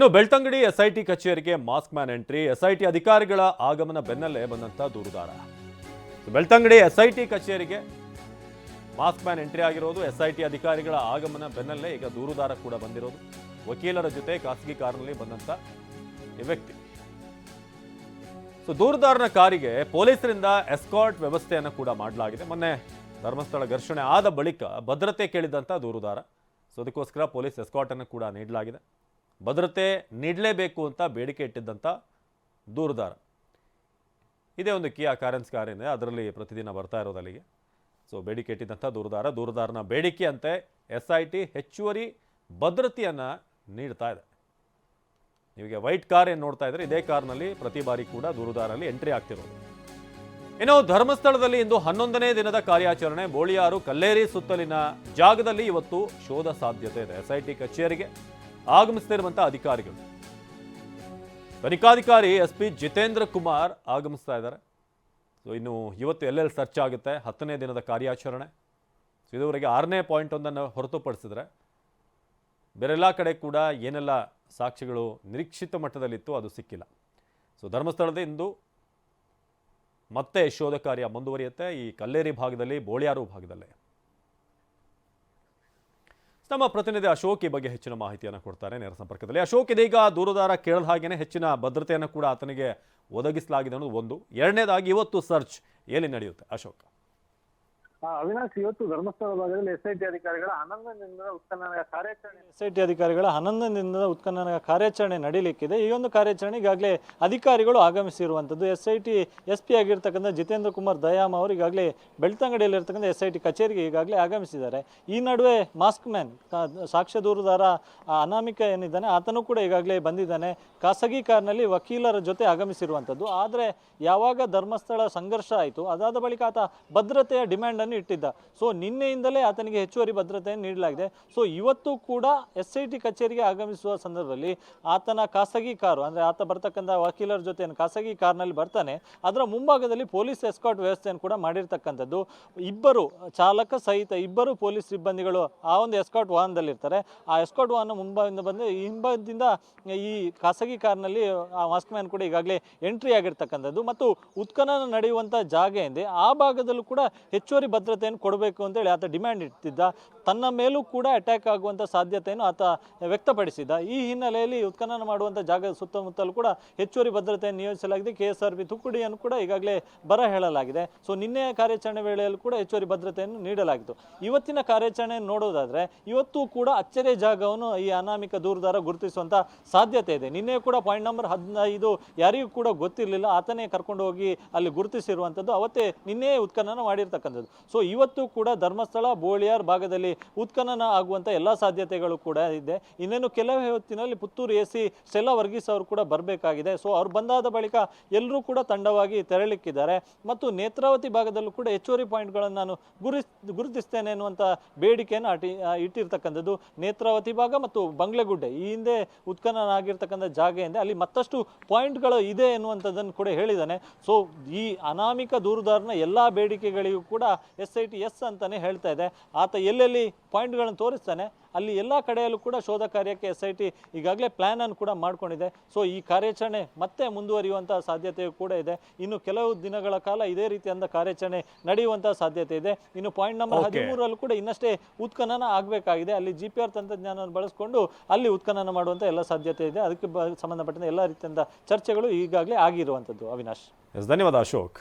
ಇನ್ನು ಬೆಳ್ತಂಗಡಿ ಎಸ್ಐಟಿ ಕಚೇರಿಗೆ mask man entry SIT ಅಧಿಕಾರಿಗಳ ಆಗಮನ ಬೆನ್ನಲ್ಲೇ ಬಂದಂತಹ ದೂರುದಾರ. ಬೆಳ್ತಂಗಡಿ ಎಸ್ಐಟಿ ಕಚೇರಿಗೆ ಮಾಸ್ಕ್ ಮ್ಯಾನ್ ಎಂಟ್ರಿ ಆಗಿರೋದು ಎಸ್ಐಟಿ ಅಧಿಕಾರಿಗಳ ಆಗಮನ ಬೆನ್ನಲ್ಲೇ ಈಗ ದೂರುದಾರ ಕೂಡ ಬಂದಿರೋದು. ವಕೀಲರ ಜೊತೆ ಖಾಸಗಿ ಕಾರಿನಲ್ಲಿ ಬಂದಂತ ಈ ವ್ಯಕ್ತಿ. ಸೊ ದೂರುದಾರನ ಕಾರಿಗೆ ಪೊಲೀಸರಿಂದ ಎಸ್ಕಾರ್ಟ್ ವ್ಯವಸ್ಥೆಯನ್ನು ಕೂಡ ಮಾಡಲಾಗಿದೆ. ಮೊನ್ನೆ ಧರ್ಮಸ್ಥಳ ಘರ್ಷಣೆ ಆದ ಬಳಿಕ ಭದ್ರತೆ ಕೇಳಿದಂಥ ದೂರುದಾರ. ಸೊ ಅದಕ್ಕೋಸ್ಕರ ಪೊಲೀಸ್ ಎಸ್ಕಾರ್ಟನ್ನು ಕೂಡ ನೀಡಲಾಗಿದೆ. ಭದ್ರತೆ ನೀಡಲೇಬೇಕು ಅಂತ ಬೇಡಿಕೆ ಇಟ್ಟಿದ್ದಂಥ ದೂರದಾರ. ಇದೇ ಒಂದು ಕಿಯಾ ಕಾರೆನ್ಸ್ ಕಾರ್ ಇದೆ ಅದರಲ್ಲಿ ಪ್ರತಿದಿನ ಬರ್ತಾ ಇರೋದು ಅಲ್ಲಿಗೆ. ಸೊ ಬೇಡಿಕೆ ಇಟ್ಟಿದ್ದಂಥ ದೂರುದಾರ, ದೂರದಾರನ ಬೇಡಿಕೆಯಂತೆ ಎಸ್ ಐ ಟಿ ಹೆಚ್ಚುವರಿ ಭದ್ರತೆಯನ್ನು ನೀಡ್ತಾ ಇದೆ. ನಿಮಗೆ ವೈಟ್ ಕಾರ್ ಏನು ನೋಡ್ತಾ ಇದ್ರೆ, ಇದೇ ಕಾರ್ನಲ್ಲಿ ಪ್ರತಿ ಬಾರಿ ಕೂಡ ದೂರುದಾರಲ್ಲಿ ಎಂಟ್ರಿ ಆಗ್ತಿರೋದು. ಇನ್ನು ಧರ್ಮಸ್ಥಳದಲ್ಲಿ ಇಂದು ಹನ್ನೊಂದನೇ ದಿನದ ಕಾರ್ಯಾಚರಣೆ, ಬೋಳಿಯಾರು ಕಲ್ಲೇರಿ ಸುತ್ತಲಿನ ಜಾಗದಲ್ಲಿ ಇವತ್ತು ಶೋಧ ಸಾಧ್ಯತೆ ಇದೆ. ಎಸ್ಐಟಿ ಕಚೇರಿಗೆ ಆಗಮಿಸ್ತಿರುವಂತ ಅಧಿಕಾರಿಗಳು. ತನಿಖಾಧಿಕಾರಿ ಎಸ್ ಪಿ ಜಿತೇಂದ್ರ ಕುಮಾರ್ ಆಗಮಿಸ್ತಾ ಇದ್ದಾರೆ. ಸೊ ಇನ್ನು ಇವತ್ತು ಎಲ್ಲೆಲ್ಲಿ ಸರ್ಚ್ ಆಗುತ್ತೆ? ಹತ್ತನೇ ದಿನದ ಕಾರ್ಯಾಚರಣೆ. ಸೊ ಇದುವರೆಗೆ ಆರನೇ ಪಾಯಿಂಟ್ ಒಂದನ್ನು ಹೊರತುಪಡಿಸಿದ್ರೆ, ಬೇರೆಲ್ಲ ಕಡೆ ಕೂಡ ಏನೆಲ್ಲ ಸಾಕ್ಷಿಗಳು ನಿರೀಕ್ಷಿತ ಮಟ್ಟದಲ್ಲಿತ್ತು ಅದು ಸಿಕ್ಕಿಲ್ಲ. ಸೊ ಧರ್ಮಸ್ಥಳದ ಇಂದು ಮತ್ತೆ ಶೋಧ ಕಾರ್ಯ ಮುಂದುವರಿಯುತ್ತೆ. ಈ ಕಲ್ಲೇರಿ ಭಾಗದಲ್ಲಿ, ಬೋಳಿಯಾರು ಭಾಗದಲ್ಲೇ. ನಮ್ಮ ಪ್ರತಿನಿಧಿ ಅಶೋಕ್ ಈ ಬಗ್ಗೆ ಹೆಚ್ಚಿನ ಮಾಹಿತಿಯನ್ನು ಕೊಡ್ತಾರೆ ನೇರ ಸಂಪರ್ಕದಲ್ಲಿ. ಅಶೋಕ್, ಇದೀಗ ದೂರುದಾರ ಕೇಳದ ಹಾಗೇನೆ ಹೆಚ್ಚಿನ ಭದ್ರತೆಯನ್ನು ಕೂಡ ಆತನಿಗೆ ಒದಗಿಸಲಾಗಿದೆ ಅನ್ನೋದು ಒಂದು. ಎರಡನೇದಾಗಿ ಇವತ್ತು ಸರ್ಚ್ ಎಲ್ಲಿ ನಡೆಯುತ್ತೆ? ಅಶೋಕ್. ಅವಿನಾಶ್ ಇವತ್ತು ಧರ್ಮಸ್ಥಳ ಭಾಗದಲ್ಲಿ ಎಸ್ ಐ ಟಿ ಅಧಿಕಾರಿಗಳ ಹನ್ನೊಂದನೇ ಉತ್ಖನನ ಕಾರ್ಯಾಚರಣೆ ಎಸ್ ಐ ಟಿ ಅಧಿಕಾರಿಗಳ ಹನ್ನೊಂದನೇ ಉತ್ಖನನ ಕಾರ್ಯಾಚರಣೆ ನಡೀಲಿಕ್ಕಿದೆ. ಈ ಒಂದು ಕಾರ್ಯಾಚರಣೆ ಈಗಾಗಲೇ ಅಧಿಕಾರಿಗಳು ಆಗಮಿಸಿರುವಂಥದ್ದು. S I T S P ಆಗಿರ್ತಕ್ಕಂಥ ಜಿತೇಂದ್ರ ಕುಮಾರ್ ದಯಾಮ್ ಅವರು ಈಗಾಗಲೇ ಬೆಳ್ತಂಗಡಿಯಲ್ಲಿರ್ತಕ್ಕಂಥ ಎಸ್ ಐ ಟಿ ಕಚೇರಿಗೆ ಈಗಾಗಲೇ ಆಗಮಿಸಿದ್ದಾರೆ. ಈ ನಡುವೆ ಮಾಸ್ಕ್ ಮ್ಯಾನ್ ಸಾಕ್ಷ್ಯ ದೂರುದಾರ ಅನಾಮಿಕ ಏನಿದ್ದಾನೆ, ಆತನು ಕೂಡ ಈಗಾಗಲೇ ಬಂದಿದ್ದಾನೆ. ಖಾಸಗಿ ಕಾರ್ನಲ್ಲಿ ವಕೀಲರ ಜೊತೆ ಆಗಮಿಸಿರುವಂಥದ್ದು. ಆದರೆ ಯಾವಾಗ ಧರ್ಮಸ್ಥಳ ಸಂಘರ್ಷ ಆಯಿತು, ಅದಾದ ಬಳಿಕ ಆತ ಭದ್ರತೆಯ ಡಿಮ್ಯಾಂಡನ್ನು ಇಟ್ಟಿದ್ದ. ಸೊ ನಿನ್ನೆಯಿಂದಲೇ ಆತನಿಗೆ ಹೆಚ್ಚುವರಿ ಭದ್ರತೆಯನ್ನು ನೀಡಲಾಗಿದೆ. ಸೊ ಇವತ್ತು ಕೂಡ ಎಸ್ ಐ ಟಿ ಕಚೇರಿಗೆ ಆಗಮಿಸುವ ಸಂದರ್ಭದಲ್ಲಿ ಆತನ ಖಾಸಗಿ ಕಾರು, ಅಂದರೆ ಆತ ಬರ್ತಕ್ಕಂಥ ವಕೀಲರ ಜೊತೆ ಖಾಸಗಿ ಕಾರ್ನಲ್ಲಿ ಬರ್ತಾನೆ. ಅದರ ಮುಂಭಾಗದಲ್ಲಿ ಪೊಲೀಸ್ ಎಸ್ಕಾಟ್ ವ್ಯವಸ್ಥೆಯನ್ನು ಕೂಡ ಮಾಡಿರ್ತಕ್ಕಂಥದ್ದು. ಇಬ್ಬರು ಚಾಲಕ ಸಹಿತ ಇಬ್ಬರು ಪೊಲೀಸ್ ಸಿಬ್ಬಂದಿಗಳು ಆ ಒಂದು ಎಸ್ಕಾಟ್ ವಾಹನದಲ್ಲಿರ್ತಾರೆ. ಆ ಎಸ್ಕಾಟ್ ವಾಹನ ಮುಂಭಾಗದಿಂದ ಬಂದು ಹಿಂಭಾಗದಿಂದ ಈ ಖಾಸಗಿ ಕಾರ್ನಲ್ಲಿ ಆ ಮಾಸ್ಕ್ ಮ್ಯಾನ್ ಕೂಡ ಈಗಾಗಲೇ ಎಂಟ್ರಿ ಆಗಿರ್ತಕ್ಕಂಥದ್ದು. ಮತ್ತು ಉತ್ಖನನ ನಡೆಯುವಂಥ ಜಾಗ ಇದೆ ಆ ಭಾಗದಲ್ಲೂ ಕೂಡ ಹೆಚ್ಚುವರಿ ಭದ್ರತೆಯನ್ನು ಕೊಡಬೇಕು ಅಂತೇಳಿ ಆತ ಡಿಮ್ಯಾಂಡ್ ಇಟ್ಟಿದ್ದ. ತನ್ನ ಮೇಲೂ ಕೂಡ ಅಟ್ಯಾಕ್ ಆಗುವಂಥ ಸಾಧ್ಯತೆಯನ್ನು ಆತ ವ್ಯಕ್ತಪಡಿಸಿದ. ಈ ಹಿನ್ನೆಲೆಯಲ್ಲಿ ಉತ್ಖನನ ಮಾಡುವಂಥ ಜಾಗದ ಸುತ್ತಮುತ್ತಲೂ ಕೂಡ ಹೆಚ್ಚುವರಿ ಭದ್ರತೆಯನ್ನು ನಿಯೋಜಿಸಲಾಗಿದೆ. ಕೆ ಎಸ್ ಆರ್ ತುಕುಡಿಯನ್ನು ಕೂಡ ಈಗಾಗಲೇ ಬರ ಹೇಳಲಾಗಿದೆ. ಸೊ ನಿನ್ನೆಯ ಕಾರ್ಯಾಚರಣೆ ವೇಳೆಯಲ್ಲೂ ಕೂಡ ಹೆಚ್ಚುವರಿ ಭದ್ರತೆಯನ್ನು ನೀಡಲಾಗಿತ್ತು. ಇವತ್ತಿನ ಕಾರ್ಯಾಚರಣೆಯನ್ನು ನೋಡೋದಾದ್ರೆ, ಇವತ್ತು ಕೂಡ ಅಚ್ಚರಿಯ ಜಾಗವನ್ನು ಈ ಅನಾಮಿಕ ದೂರದಾರ ಗುರುತಿಸುವಂಥ ಸಾಧ್ಯತೆ ಇದೆ. ನಿನ್ನೆ ಕೂಡ ಪಾಯಿಂಟ್ ನಂಬರ್ ಹದಿನೈದು ಯಾರಿಗೂ ಕೂಡ ಗೊತ್ತಿರಲಿಲ್ಲ. ಆತನೇ ಕರ್ಕೊಂಡು ಹೋಗಿ ಅಲ್ಲಿ ಗುರುತಿಸಿರುವಂಥದ್ದು ಅವತ್ತೇ ನಿನ್ನೆ ಉತ್ಖನನ ಮಾಡಿರ್ತಕ್ಕಂಥದ್ದು. ಸೊ ಇವತ್ತು ಕೂಡ ಧರ್ಮಸ್ಥಳ, ಬೋಳಿಯಾರ್ ಭಾಗದಲ್ಲಿ ಉತ್ಖನನ ಆಗುವಂಥ ಎಲ್ಲ ಸಾಧ್ಯತೆಗಳು ಕೂಡ ಇದೆ. ಇನ್ನೇನು ಕೆಲವೇ ಹೊತ್ತಿನಲ್ಲಿ ಪುತ್ತೂರು ಎ ಸಿ ಸ್ಟೆಲ್ಲಾ ವರ್ಗೀಸ್ ಅವರು ಕೂಡ ಬರಬೇಕಾಗಿದೆ. ಸೊ ಅವ್ರು ಬಂದಾದ ಬಳಿಕ ಎಲ್ಲರೂ ಕೂಡ ತಂಡವಾಗಿ ತೆರಳಿಕ್ಕಿದ್ದಾರೆ. ಮತ್ತು ನೇತ್ರಾವತಿ ಭಾಗದಲ್ಲೂ ಕೂಡ ಹೆಚ್ಚುವರಿ ಪಾಯಿಂಟ್ಗಳನ್ನು ನಾನು ಗುರಿ, ಗುರುತಿಸ್ತೇನೆ ಅನ್ನುವಂಥ ಬೇಡಿಕೆಯನ್ನು ಇಟ್ಟಿರ್ತಕ್ಕಂಥದ್ದು ನೇತ್ರಾವತಿ ಭಾಗ ಮತ್ತು ಬಂಗ್ಲೆಗುಡ್ಡೆ. ಈ ಹಿಂದೆ ಉತ್ಖನನ ಆಗಿರ್ತಕ್ಕಂಥ ಜಾಗ ಇದೆ ಅಲ್ಲಿ ಮತ್ತಷ್ಟು ಪಾಯಿಂಟ್ಗಳು ಇದೆ ಎನ್ನುವಂಥದ್ದನ್ನು ಕೂಡ ಹೇಳಿದ್ದಾನೆ. ಸೊ ಈ ಅನಾಮಿಕ ದೂರುದಾರನ ಎಲ್ಲ ಬೇಡಿಕೆಗಳಿಗೂ ಕೂಡ ಎಸ್ ಐ ಟಿ ಎಸ್ ಅಂತಾನೆ ಹೇಳ್ತಾ ಇದೆ. ಆತ ಎಲ್ಲೆಲ್ಲಿ ಪಾಯಿಂಟ್ಗಳನ್ನು ತೋರಿಸ್ತಾನೆ. ಅಲ್ಲಿ ಎಲ್ಲ ಕಡೆಯಲ್ಲೂ ಕೂಡ ಶೋಧ ಕಾರ್ಯಕ್ಕೆ ಎಸ್ ಐ ಟಿ ಈಗಾಗಲೇ ಪ್ಲಾನ್ ಅನ್ನು ಕೂಡ ಮಾಡ್ಕೊಂಡಿದೆ. ಸೊ ಈ ಕಾರ್ಯಾಚರಣೆ ಮತ್ತೆ ಮುಂದುವರಿಯುವಂತಹ ಸಾಧ್ಯತೆಯೂ ಕೂಡ ಇದೆ. ಇನ್ನು ಕೆಲವು ದಿನಗಳ ಕಾಲ ಇದೇ ರೀತಿಯಾದ ಕಾರ್ಯಾಚರಣೆ ನಡೆಯುವಂತಹ ಸಾಧ್ಯತೆ ಇದೆ. ಇನ್ನು ಪಾಯಿಂಟ್ ನಂಬರ್. ಹದಿಮೂರಲ್ಲೂ ಕೂಡ ಇನ್ನಷ್ಟೇ ಉತ್ಖನನ ಆಗಬೇಕಾಗಿದೆ. ಅಲ್ಲಿ ಜಿ ಪಿ ಆರ್ ತಂತ್ರಜ್ಞಾನವನ್ನು ಬಳಸಿಕೊಂಡು ಅಲ್ಲಿ ಉತ್ಖನನ ಮಾಡುವಂಥ ಎಲ್ಲ ಸಾಧ್ಯತೆ ಇದೆ. ಅದಕ್ಕೆ ಸಂಬಂಧಪಟ್ಟಂತೆ ಎಲ್ಲ ರೀತಿಯಿಂದ ಚರ್ಚೆಗಳು ಈಗಾಗಲೇ ಆಗಿರುವಂಥದ್ದು ಅವಿನಾಶ್. ಎಸ್ ಧನ್ಯವಾದ ಅಶೋಕ್.